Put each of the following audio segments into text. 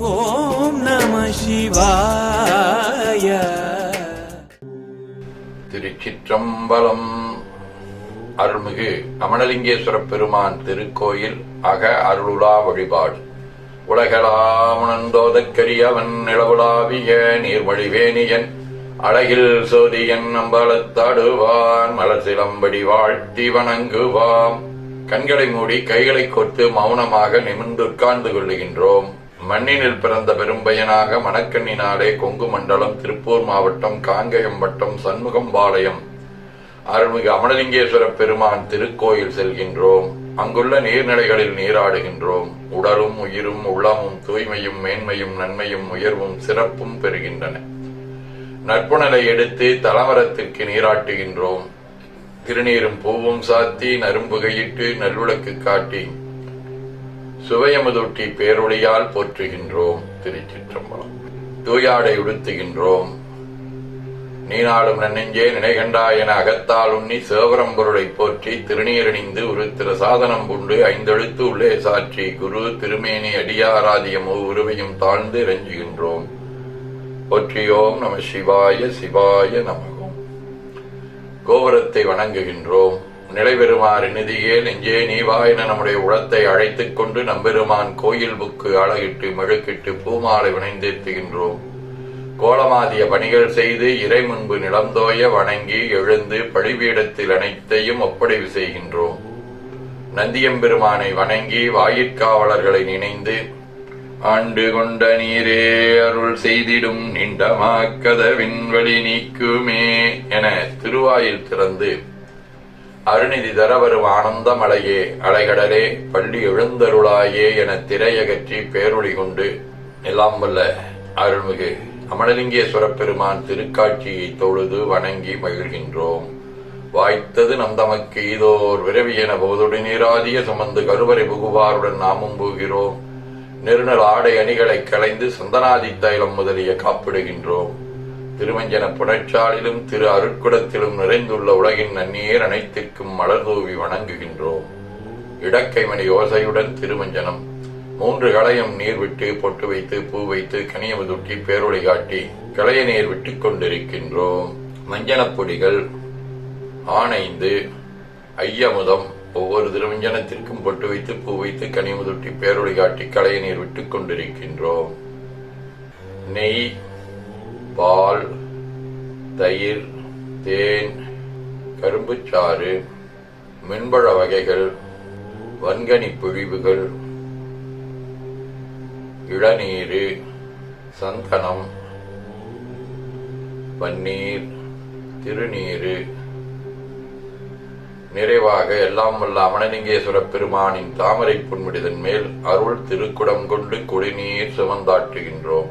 ஓம் நம சிவாய. திருச்சிற்றம்பலம். அருள்மிகு அமணலிங்கேஸ்வர பெருமான் திருக்கோயில் அக அருளுலா வழிபாடு. உலகளாமணந்தோதற்கரியவன் நிலவுலாவிய நீர்வழிவேணியன் அழகில் சோதியன் அம்பலத்தாடுவான் மலர் வாழ்த்தி வணங்குவாம். கண்களை மூடி கைகளை கொத்து மௌனமாக நிமிர்ந்து உட்கார்ந்து கொள்ளுகின்றோம். மண்ணினில் பிறந்த பெரும்பயனாக மணக்கண்ணினாலே கொங்கு மண்டலம் திருப்பூர் மாவட்டம் காங்கயம் வட்டம் சண்முகம்பாளையம் அருள்மிகு அமலலிங்கேஸ்வர பெருமான் திருக்கோயில் செல்கின்றோம். அங்குள்ள நீர்நிலைகளில் நீராடுகின்றோம். உடலும் உயிரும் உள்ளமும் தூய்மையும் மேன்மையும் நன்மையும் உயர்வும் சிறப்பும் பெறுகின்றன. நட்புணலை எடுத்து தலமரத்திற்கு நீராட்டுகின்றோம். திருநீரும் பூவும் சாத்தி நரும்புகையிட்டு நல்விளக்கு காட்டி சுவையமுதூட்டி பேரொழியால் போற்றுகின்றோம் திருச்சிற்றம்பலம். தூயாடை உடுத்துகின்றோம். நீனாடும் நன்னெஞ்சே நினைகண்டா என அகத்தால் உண்ணி சேவரம் பொருளை போற்றி திருநீரணிந்து ஒரு திரு சாதனம் பூண்டு ஐந்தெழுத்து உள்ளே சாற்றி குரு திருமேனி அடியாராதியம் உருவையும் தாழ்ந்து இறஞ்சுகின்றோம் போற்றியோம் நம சிவாய சிவாய நமகம் கோபுரத்தை வணங்குகின்றோம். நிலைபெறுமாறு நிதியே நெஞ்சே நீவா என நம்முடைய உளத்தை அழைத்துக் கொண்டு நம்பெருமான் கோயில் புக்கு அழகிட்டு மெழுக்கிட்டு பூமாலை வினைந்தேத்துகின்றோம் கோலமாதிய பணிகள் செய்து இறை முன்பு நிலந்தோய வணங்கி எழுந்து பழிபீடத்தில் அனைத்தையும் ஒப்படைவு செய்கின்றோம். நந்தியம்பெருமானை வணங்கி வாயிற்காவலர்களை நினைந்து ஆண்டு கொண்ட நீரே அருள் செய்திடும் நிண்டமாக்கத விண்வெளி நீக்குமே என திருவாயில் திறந்து அருணிதி தர வரும் ஆனந்தமலையே அலைகடலே பள்ளி எழுந்தருளாயே என திரையகற்றி பேரொழி கொண்டு எல்லாம் வல்ல அருள்மிகு அமலலிங்கேஸ்வர பெருமான் திருக்காட்சியை தொழுது வணங்கி மகிழ்கின்றோம். வாய்த்தது நம் தமக்கு இதோர் விரவி என போதொடு நீராதிய சுமந்து கருவறை புகுவாருடன் நாமும் போகிறோம். நெருநல் ஆடை அணிகளை களைந்து சந்தனாதி தைலம் முதலிய காப்பிடுகின்றோம். திருமஞ்சன புனச்சாலிலும் திரு அருட்குடத்திலும் நிறைந்துள்ள உலகின் நன்னீர் அனைத்திற்கும் மலர் தூவி வணங்குகின்றோம். இடக்கைமணி ஓசையுடன் திருமஞ்சனம் மூன்று களையம் நீர் விட்டு பொட்டு வைத்து பூ வைத்து கனியமுதுட்டி பேரொளி காட்டி களைய நீர் விட்டுக் கொண்டிருக்கின்றோம். மஞ்சனப் பொடிகள் ஆனைந்து ஐயமுதம் ஒவ்வொரு திருமஞ்சனத்திற்கும் பொட்டு வைத்து பூ வைத்து கனிமுதுட்டி பேரொளி காட்டி களைய நீர் விட்டுக் கொண்டிருக்கின்றோம். நெய் பால் தயிர் தேன் கரும்புச்சாறு மென்பழ வகைகள் வன்கனி புழிவுகள் இளநீரு சந்தனம் பன்னீர் திருநீரு. நிறைவாக எல்லாம் வல்ல அமனலிங்கேஸ்வரப் பெருமானின் தாமரை புன்முடிதன் மேல் அருள் திருக்குடம் கொண்டு குடிநீர் சுமந்தாட்டுகின்றோம்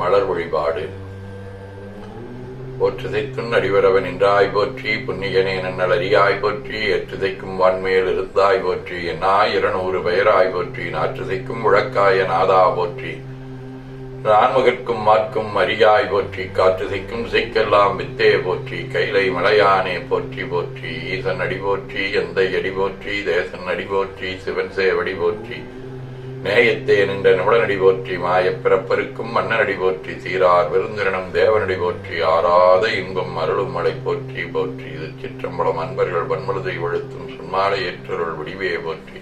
மலர் வழிபாடு. போற்றுதைக்கும் அடிவரவன் என்றாய் போற்றி புன்னியனே நன்னல் அறியாய் போற்றி ஏற்றுதைக்கும் வான்மேல் இருந்தாய் போற்றி என்னாய் இருநூறு பெயராய் போற்றி நாற்றுதைக்கும் உழக்காய நாதா போற்றி. நான்முகற்கும் மார்க்கும் அரியாய் போற்றி காற்றுதைக்கும் சிக்கெல்லாம் வித்தே போற்றி கைலை மலையானே போற்றி போற்றி ஈசன் அடி போற்றி எந்தை அடி போற்றி தேசன் அடி போற்றி சிவன் சேவடி போற்றி. நேயத்தே நின்ற நிமிடனடி போற்றி மாயப் பிறப்பருக்கும் மன்னனடி போற்றி சீரார் விருந்தினம் தேவனடி போற்றி ஆறாத இன்பம் அருளும் மலை போற்றி போற்றி இது சிற்றம்பலம் அன்பர்கள் வன்மலதை ஒழுத்தும் சுன்மாலை ஏற்றருள் விடிவே போற்றி.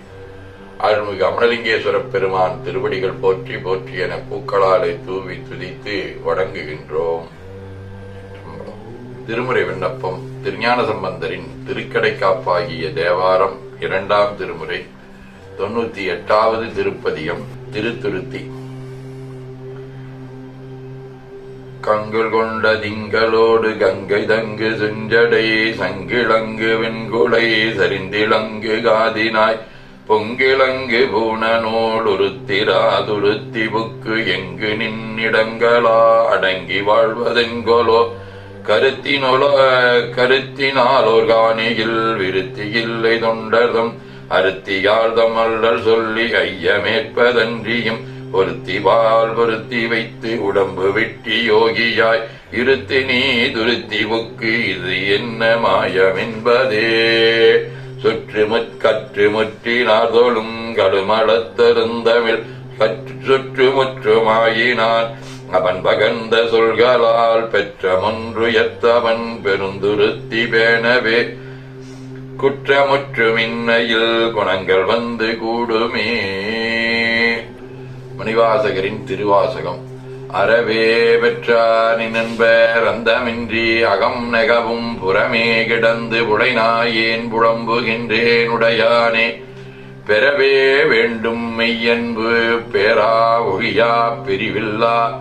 அருள்மிகு அமலலிங்கேஸ்வர பெருமான் திருவடிகள் போற்றி போற்றி என பூக்களாலை தூவி துதித்து வணங்குகின்றோம். திருமுறை விண்ணப்பம். திருஞான சம்பந்தரின் திருக்கடை காப்பாகிய தேவாரம் இரண்டாம் திருமுறை. தொண்ணூத்தி எட்டாவது திருப்பதியம் திருத்துருத்தி. கங்கள் கொண்ட திங்களோடு கங்கை தங்கு செஞ்சடை சங்கிழங்கு வெண்குலை சரிந்திளங்கு காதினாய். பொங்கிலங்கு பூணனோடு உருத்திராதுருத்தி புக்கு எங்கு நின்னிடங்களா அடங்கி வாழ்வதெங்கொலோ. கருத்தினொல கருத்தினாலோர் காணியில் விருத்தி இல்லை தொண்டர்தம். அருத்தியார்தம் அல்லல் சொல்லி ஐயமேற்பதன்றியும் பொருத்தி வால் பொருத்தி வைத்து உடம்பு வெட்டி யோகியாய் இருத்தி நீ துருத்தி புக்கு இது என்ன மாயமென்பதே. சுற்று முற்கற்று முற்றினார் தோளும் கடுமளத்தருந்தமிழ் கற்று சுற்று முற்றுமாயினான் அவன் பகந்த சொல்களால் பெற்ற ஒன்று எத்தவன் பெருந்துருத்தி பேணவே குற்றமுற்றுமின்மையில் குணங்கள் வந்து கூடுமே. மணிவாசகரின் திருவாசகம். அறவே பெற்றானி நண்பர் அந்தமின்றி அகம் நெகவும் புறமே கிடந்து புடைநாயேன் புலம்புகின்றேன் உடையானே. பெறவே வேண்டும் மெய்யன்பு பேரா ஒழியா பிரிவில்லா.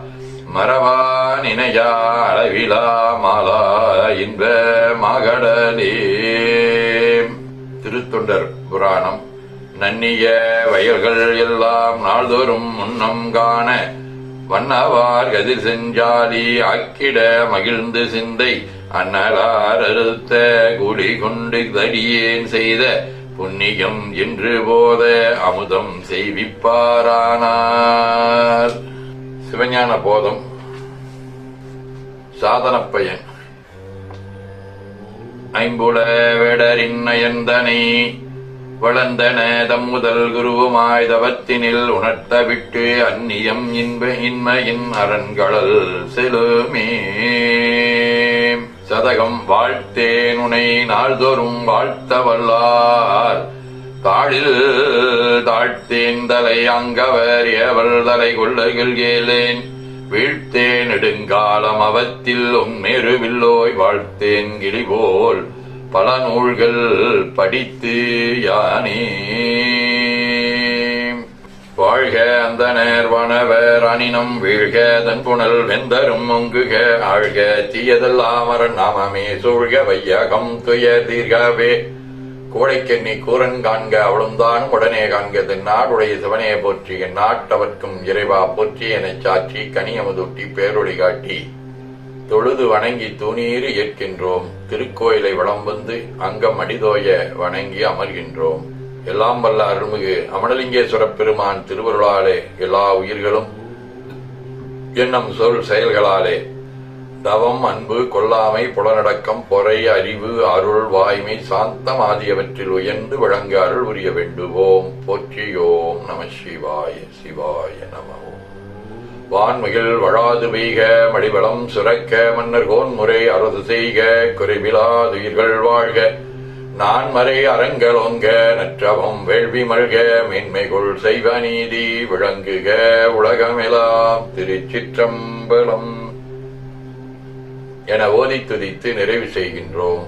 மரவானினையா அளவிலா மாலா இன்ப மகளே திருத்தொண்டர் புராணம். நன்னிய வயல்கள் எல்லாம் நாள்தோறும் முன்னம் காண வண்ணவார் கதிர் செஞ்சாலி அக்கிட மகிழ்ந்து சிந்தை அன்னலார் அறுத்த குடி கொண்டு தடியேன் செய்த புண்ணியம் என்று போத அமுதம் செய்விப்பாரானார். சிவஞான போதம். சாதனப்பயன் ஐம்புல வேடரின்னயந்தனை வளர்ந்தன தம் முதல் குருவுமாய் தவத்தினில் உணர்த்த விட்டு அந்நியம் இன்ப இன்மையின் அரண்களல் செலுமே. சதகம் வாழ்த்தேன் உனை நாள்தோறும் வாழ்த்த வல்லார் தாழில் தாழ்த்தேன் தலை அங்கவர் ஏவல் தலை கொள்ளுகில்கேலேன் வீழ்த்தேன் நெடுங்காலம் அவத்தில் உன்மெருவில்லோய் வாழ்த்தேன் கிளிபோல் பல நூல்கள் படித்து யானே. வாழ்க அந்த நேர்வனவர் அணினம் வீழ்க தன் புனல் வெந்தரும் ஒங்குக ஆழ்க தீயதெல்லாம் நாமமே சூழ்க வையகம் துயர் தீர்கவே. கோடைக்கெண்ணி கூரன் காண்க அவளும்தான் உடனே காண்க தென்னாடுடைய சிவனே போற்றி என் நாட்டவர்க்கும் இறைவா போற்றி எனச் சாற்றி கனியமுதூட்டி பேரொழி காட்டி. தொழுது வணங்கி தூணீறு ஏற்கின்றோம் திருக்கோயிலை வளம் வந்து அங்கம் அடிதோய வணங்கி அமர்கின்றோம். எல்லாம் வல்ல அருள்மிகு அமலலிங்கேஸ்வரப் பெருமான் திருவருளாலே எல்லா உயிர்களும் எண்ணம் சொல் செயல்களாலே. தவம் அன்பு கொல்லாமை புலனடக்கம் பொறை அறிவு அருள் வாய்மை சாந்தம் ஆகியவற்றில் உயர்ந்து வழங்க அருள் உரிய வேண்டுவோம். போற்றியோம் நம சிவாய சிவாய நமவோம் ஓம். வான்மிகில் வழாது பெய்க மடிவளம் சுரக்க மன்னர் கோன்முறை அரசு செய்க குறைவிலாதுயிர்கள் வாழ்க. நான் மறை அறங்களோங்க நற்றவம் வேள்வி மல்க மேன்மைகுள் செய்வ நீதி விளங்குக உலகமெலாம் திருச்சிற்றம்பலம். என ஓதி துதித்து நிறைவு செய்கின்றோம்.